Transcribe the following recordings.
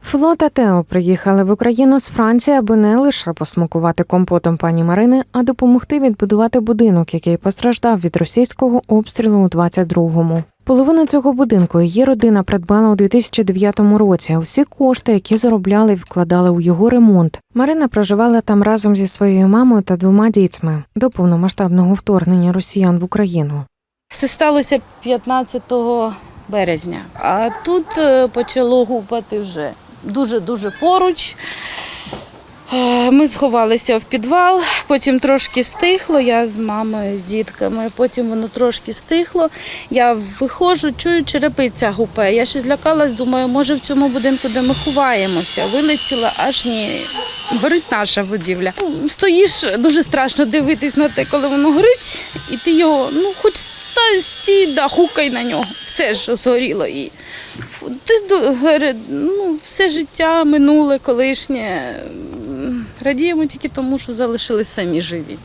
Фло та Тео приїхали в Україну з Франції, аби не лише посмакувати компотом пані Марини, а допомогти відбудувати будинок, який постраждав від російського обстрілу у 22-му. Половину цього будинку її родина придбала у 2009 році. Усі кошти, які заробляли, вкладали у його ремонт. Марина проживала там разом зі своєю мамою та двома дітьми до повномасштабного вторгнення росіян в Україну. Це сталося 15 березня, а тут е, почало гупати вже дуже-дуже поруч. Е, Ми сховалися в підвал, потім трошки стихло, я з мамою, з дітками, потім воно трошки стихло. Я виходжу, чую, черепиця гупе. Я ще злякалась, думаю, може в цьому будинку, де ми ховаємося, вилетіла, аж ні. Горить наша будівля. Ну, Стоїш, дуже страшно дивитись на те, коли воно горить, і ти його, ну, хоч та стій, да, хукай на нього. Все ж згоріло. І ти ну, все життя минуле, колишнє. Радіємо тільки тому, що залишились самі живі.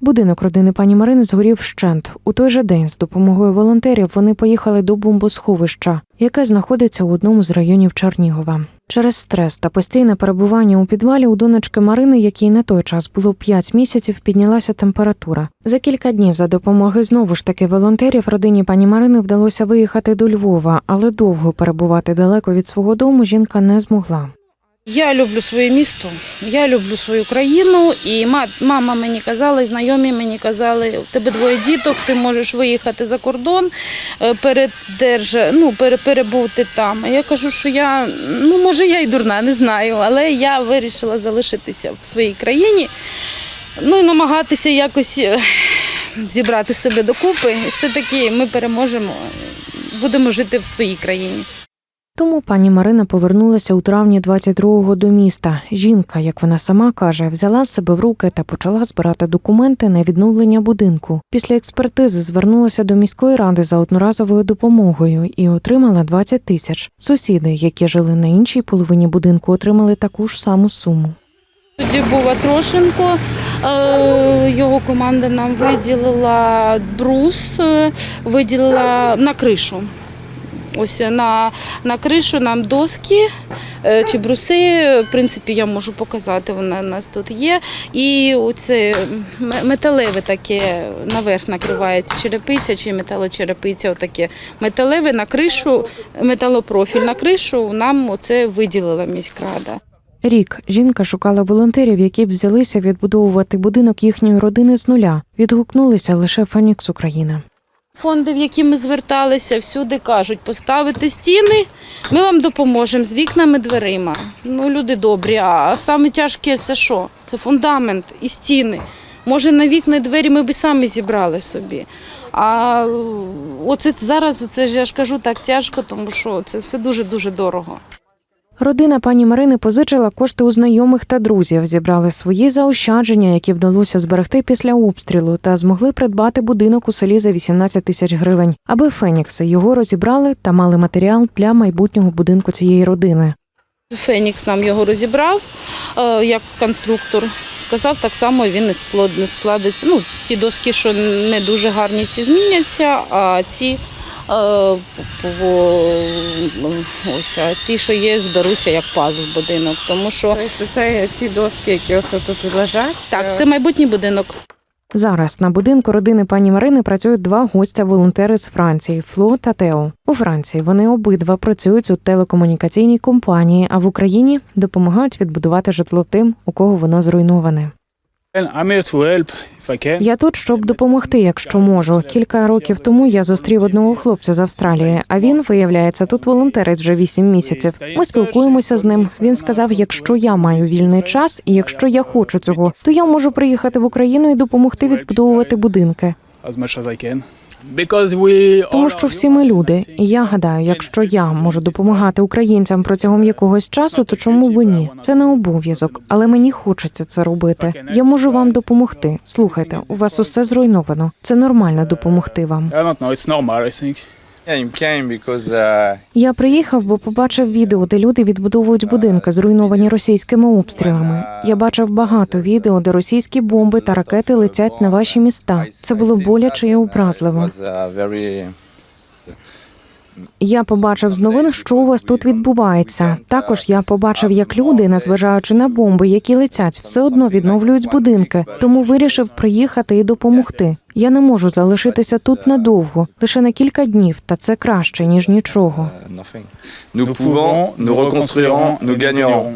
Будинок родини пані Марини згорів вщент. У той же день з допомогою волонтерів вони поїхали до бомбосховища, яке знаходиться у одному з районів Чернігова. Через стрес та постійне перебування у підвалі у донечки Марини, якій на той час було 5 місяців, піднялася температура. За кілька днів за допомоги знову ж таки волонтерів родині пані Марини вдалося виїхати до Львова, але довго перебувати далеко від свого дому жінка не змогла. Я люблю своє місто, я люблю свою країну, і мама мені казала, і знайомі мені казали, у тебе двоє діток, ти можеш виїхати за кордон, е, передерж, ну, пере, перебути там. Я кажу, що я, ну може я й дурна, не знаю, але я вирішила залишитися в своїй країні, ну і намагатися якось е, зібрати себе докупи. І все-таки ми переможемо, будемо жити в своїй країні. Тому пані Марина повернулася у травні 22-го до міста. Жінка, як вона сама каже, взяла себе в руки та почала збирати документи на відновлення будинку. Після експертизи звернулася до міської ради за одноразовою допомогою і отримала 20 тисяч. Сусіди, які жили на іншій половині будинку, отримали таку ж саму суму. Тоді був Атрошенко, е, його команда нам виділила брус, е, виділила на кришу. Ось на, на кришу нам доски е, чи бруси, в принципі, я можу показати, вона у нас тут є. І оце металеве таке наверх накривається черепиця чи металочерепиця, отаке металеве на кришу, металопрофіль на кришу нам оце виділила міськрада. Рік жінка шукала волонтерів, які б взялися відбудовувати будинок їхньої родини з нуля. Відгукнулися лише Фенікс Україна. Фонди, в які ми зверталися, всюди кажуть, поставити стіни, ми вам допоможемо з вікнами, дверима. Ну, люди добрі, а саме тяжке це що? Це фундамент і стіни. Може, на вікна і двері ми б самі зібрали собі. А оце зараз, оце ж я ж кажу, так тяжко, тому що це все дуже-дуже дорого. Родина пані Марини позичила кошти у знайомих та друзів, зібрали свої заощадження, які вдалося зберегти після обстрілу, та змогли придбати будинок у селі за 18 тисяч гривень, аби Фенікси його розібрали та мали матеріал для майбутнього будинку цієї родини. Фенікс нам його розібрав е, як конструктор. Сказав, так само він не склад- не складеться. Ну, ті доски, що не дуже гарні, ті зміняться, а ці ось, а ті, що є, зберуться як пазл в будинок. Тому що Тобто це ті доски, які ось тут лежать. так, це майбутній будинок. Зараз на будинку родини пані Марини працюють два гостя-волонтери з Франції Фло та Тео. У Франції вони обидва працюють у телекомунікаційній компанії, а в Україні допомагають відбудувати житло тим, у кого воно зруйноване. Я тут, щоб допомогти, якщо можу. Кілька років тому я зустрів одного хлопця з Австралії, а він, виявляється, тут волонтерить вже вісім місяців. Ми спілкуємося з ним. Він сказав: якщо я маю вільний час, і якщо я хочу цього, то я можу приїхати в Україну і допомогти відбудовувати будинки. Тому що всі ми люди, і я гадаю, якщо я можу допомагати українцям протягом якогось часу, то чому би ні? Це не обов'язок, але мені хочеться це робити. Я можу вам допомогти. Слухайте, у вас усе зруйновано. Це нормально допомогти вам. Uh, Я приїхав, бо побачив відео, де люди відбудовують будинки, зруйновані російськими обстрілами. Я бачив багато відео, де російські бомби та ракети летять на ваші міста. Це було боляче і образливо. Я побачив з новин, що у вас тут відбувається. Також я побачив, як люди, незважаючи на бомби, які летять, все одно відновлюють будинки. Тому вирішив приїхати і допомогти. Я не можу залишитися тут надовго, лише на кілька днів, та це краще ніж нічого. Nous pouvons, nous reconstruirons, nous gagnerons.